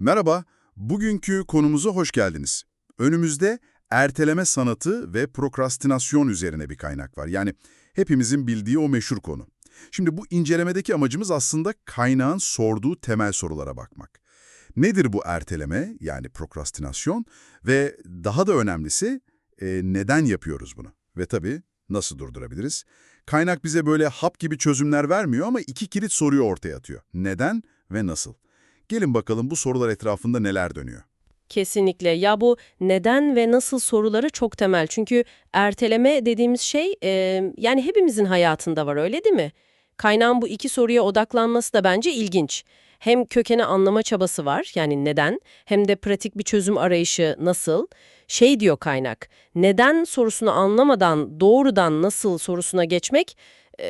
Merhaba, bugünkü konumuza hoş geldiniz. Önümüzde erteleme sanatı ve prokrastinasyon üzerine bir kaynak var. Yani hepimizin bildiği o meşhur konu. Şimdi bu incelemedeki amacımız aslında kaynağın sorduğu temel sorulara bakmak. Nedir bu erteleme yani prokrastinasyon ve daha da önemlisi e, neden yapıyoruz bunu? Ve tabii nasıl durdurabiliriz? Kaynak bize böyle hap gibi çözümler vermiyor ama iki kilit soruyu ortaya atıyor. Neden ve nasıl? Gelin bakalım bu sorular etrafında neler dönüyor. Kesinlikle. Ya bu neden ve nasıl soruları çok temel. Çünkü erteleme dediğimiz şey e, yani hepimizin hayatında var öyle değil mi? Kaynağın bu iki soruya odaklanması da bence ilginç. Hem kökeni anlama çabası var yani neden hem de pratik bir çözüm arayışı nasıl. Şey diyor kaynak neden sorusunu anlamadan doğrudan nasıl sorusuna geçmek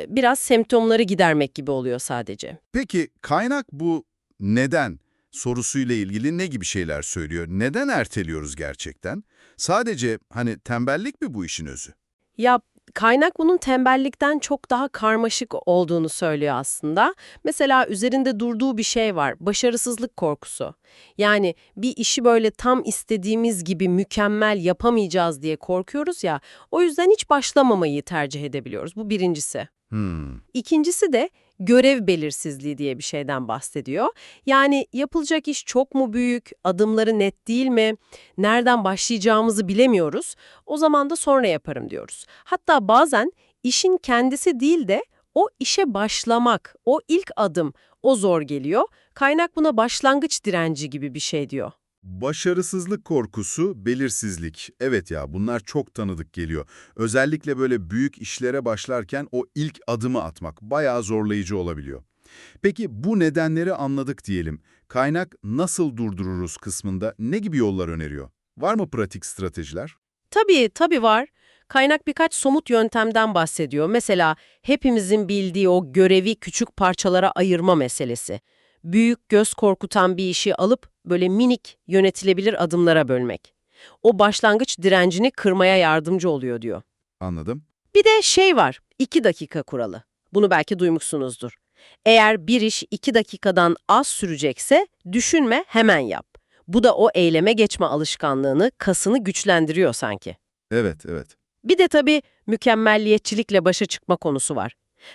biraz semptomları gidermek gibi oluyor sadece. Peki kaynak bu neden sorusuyla ilgili ne gibi şeyler söylüyor? Neden erteliyoruz gerçekten? Sadece hani tembellik mi bu işin özü? Ya kaynak bunun tembellikten çok daha karmaşık olduğunu söylüyor aslında. Mesela üzerinde durduğu bir şey var, başarısızlık korkusu. Yani bir işi böyle tam istediğimiz gibi mükemmel yapamayacağız diye korkuyoruz ya, o yüzden hiç başlamamayı tercih edebiliyoruz. Bu birincisi. Hmm, İkincisi de görev belirsizliği diye bir şeyden bahsediyor. Yani yapılacak iş çok mu büyük, adımları net değil mi, nereden başlayacağımızı bilemiyoruz. O zaman da sonra yaparım diyoruz. Hatta bazen işin kendisi değil de o işe başlamak, o ilk adım, o zor geliyor. Kaynak buna başlangıç direnci gibi bir şey diyor. Başarısızlık korkusu, belirsizlik. Evet ya bunlar çok tanıdık geliyor. Özellikle böyle büyük işlere başlarken o ilk adımı atmak bayağı zorlayıcı olabiliyor. Peki bu nedenleri anladık diyelim. Kaynak nasıl durdururuz kısmında ne gibi yollar öneriyor? Var mı pratik stratejiler? Tabii, tabii var. Kaynak birkaç somut yöntemden bahsediyor. Mesela hepimizin bildiği o görevi küçük parçalara ayırma meselesi. Büyük, göz korkutan bir işi alıp böyle minik, yönetilebilir adımlara bölmek. O başlangıç direncini kırmaya yardımcı oluyor diyor. Anladım. Bir de şey var, 2 dakika kuralı. Bunu belki duymuşsunuzdur. Eğer bir iş 2 dakikadan az sürecekse düşünme hemen yap. Bu da o eyleme geçme alışkanlığını, kasını güçlendiriyor sanki. Evet, evet. Bir de tabii mükemmelliyetçilikle başa çıkma konusu var.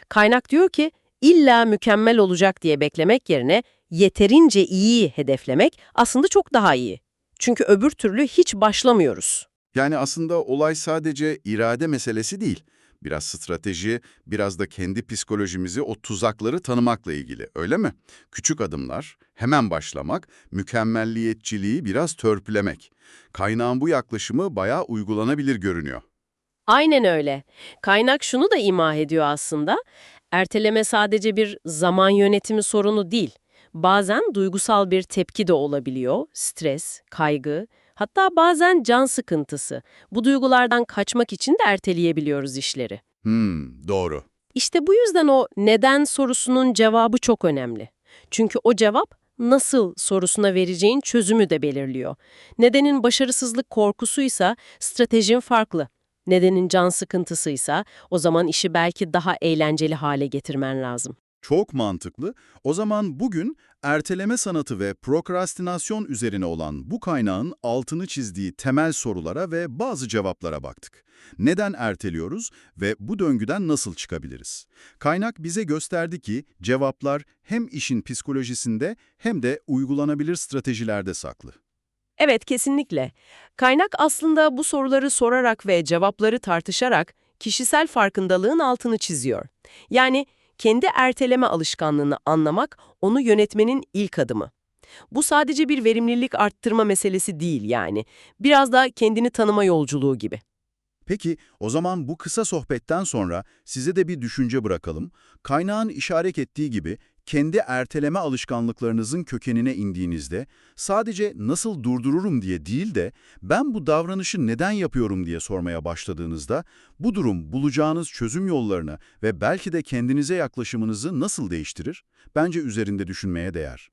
Kaynak diyor ki illa mükemmel olacak diye beklemek yerine yeterince iyi hedeflemek aslında çok daha iyi. Çünkü öbür türlü hiç başlamıyoruz. Yani aslında olay sadece irade meselesi değil. Biraz strateji, biraz da kendi psikolojimizi, o tuzakları tanımakla ilgili, öyle mi? Küçük adımlar, hemen başlamak, mükemmelliyetçiliği biraz törpülemek. Kaynağın bu yaklaşımı bayağı uygulanabilir görünüyor. Aynen öyle. Kaynak şunu da imah ediyor aslında. Erteleme sadece bir zaman yönetimi sorunu değil. Bazen duygusal bir tepki de olabiliyor. Stres, kaygı, hatta bazen can sıkıntısı. Bu duygulardan kaçmak için de erteleyebiliyoruz işleri. Hmm, doğru. İşte bu yüzden o neden sorusunun cevabı çok önemli. Çünkü o cevap nasıl sorusuna vereceğin çözümü de belirliyor. Nedenin başarısızlık korkusuysa stratejin farklı. Nedenin can sıkıntısıysa o zaman işi belki daha eğlenceli hale getirmen lazım. Çok mantıklı. O zaman bugün erteleme sanatı ve prokrastinasyon üzerine olan bu kaynağın altını çizdiği temel sorulara ve bazı cevaplara baktık. Neden erteliyoruz ve bu döngüden nasıl çıkabiliriz? Kaynak bize gösterdi ki cevaplar hem işin psikolojisinde hem de uygulanabilir stratejilerde saklı. Evet, kesinlikle. Kaynak aslında bu soruları sorarak ve cevapları tartışarak kişisel farkındalığın altını çiziyor. Yani kendi erteleme alışkanlığını anlamak, onu yönetmenin ilk adımı. Bu sadece bir verimlilik arttırma meselesi değil yani. Biraz da kendini tanıma yolculuğu gibi. Peki, o zaman bu kısa sohbetten sonra size de bir düşünce bırakalım. Kaynağın işaret ettiği gibi kendi erteleme alışkanlıklarınızın kökenine indiğinizde sadece nasıl durdururum diye değil de ben bu davranışı neden yapıyorum diye sormaya başladığınızda bu durum bulacağınız çözüm yollarını ve belki de kendinize yaklaşımınızı nasıl değiştirir? Bence üzerinde düşünmeye değer.